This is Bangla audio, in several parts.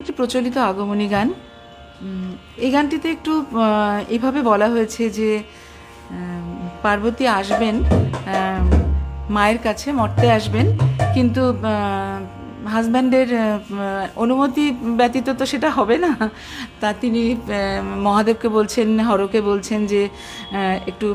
একটি প্রচলিত আগমনী গান। এই গানটিতে একটু এভাবে বলা হয়েছে যে পার্বতী আসবেন মায়ের কাছে, মর্তে আসবেন, কিন্তু হাজব্যান্ডের অনুমতি ব্যতীত তো সেটা হবে না। তা তিনি মহাদেবকে বলছেন, হরকে বলছেন যে একটু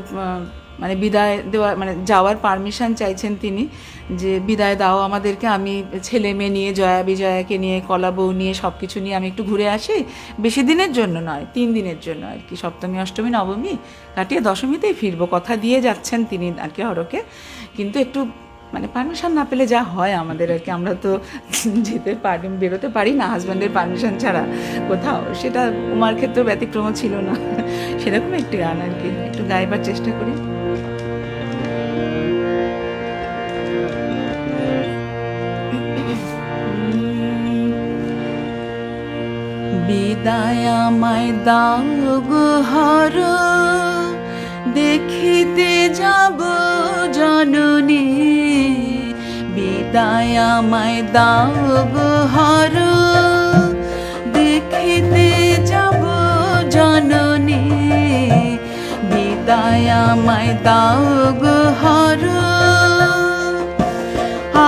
মানে বিদায় দেওয়া মানে যাওয়ার পারমিশন চাইছেন তিনি যে বিদায় দাও আমাদেরকে, আমি ছেলে মেয়ে নিয়ে, জয়া বিজয়াকে নিয়ে, কলা বউ নিয়ে সব কিছু নিয়ে আমি একটু ঘুরে আসি। বেশি দিনের জন্য নয়, তিন দিনের জন্য আর কি। সপ্তমী, অষ্টমী, নবমী কাটিয়ে দশমীতেই ফিরবো। কথা দিয়ে যাচ্ছেন তিনি আর কি হরকে। কিন্তু একটু মানে পারমিশন না পেলে যা হয় আমাদের আর কি। আমরা তো যেতে পারি, বেরোতে পারি না হাজব্যান্ডের পারমিশন ছাড়া কোথাও। সেটা উমার ক্ষেত্রে ব্যতিক্রম ছিল না। সেরকম একটি গান আর কি। একটু গাইবার চেষ্টা করি। বিদায় আমায় দাও দেখিতে যাব জননী। বিদায় আমায় দাও হর। দেখিতে যাব জননী, বিদায় আমায় দাও হর।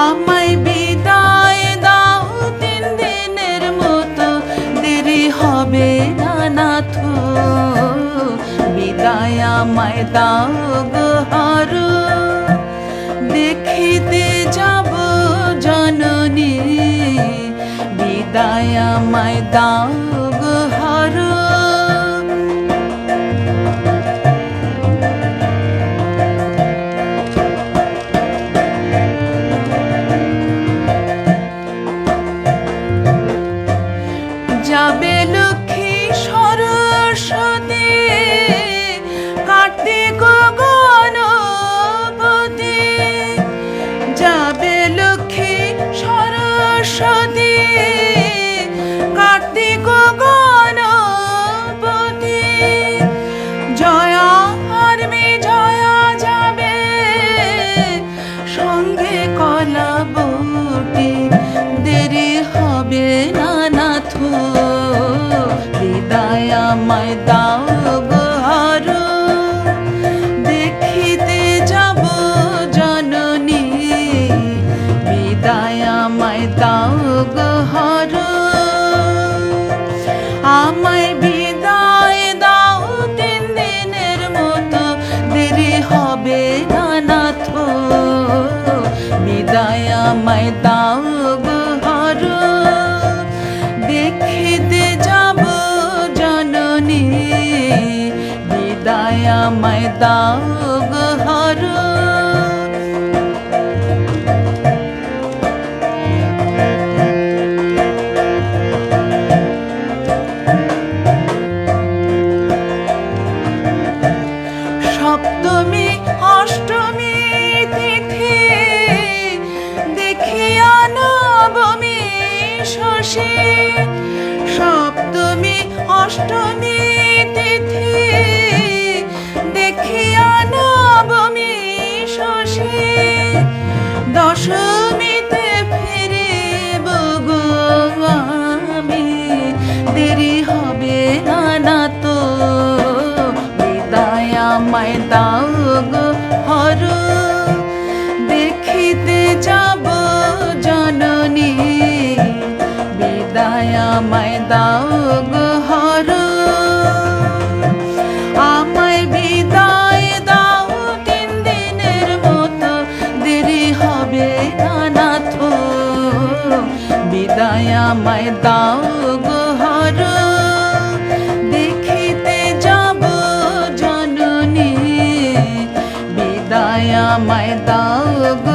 আমায় বিদায় দাও তিন দিনের মতো, দেরি হবে না নাথ। বিদায় আমায় দাও হর। দেখিতে আমায় দাও হর সপ্তমী অষ্টমী তিথি দেখিয়া নবমী শশী সপ্তমী অষ্টমী true. আমায় দাও গো হর দেখিতে যাব জননী বিদায় আমায় দাও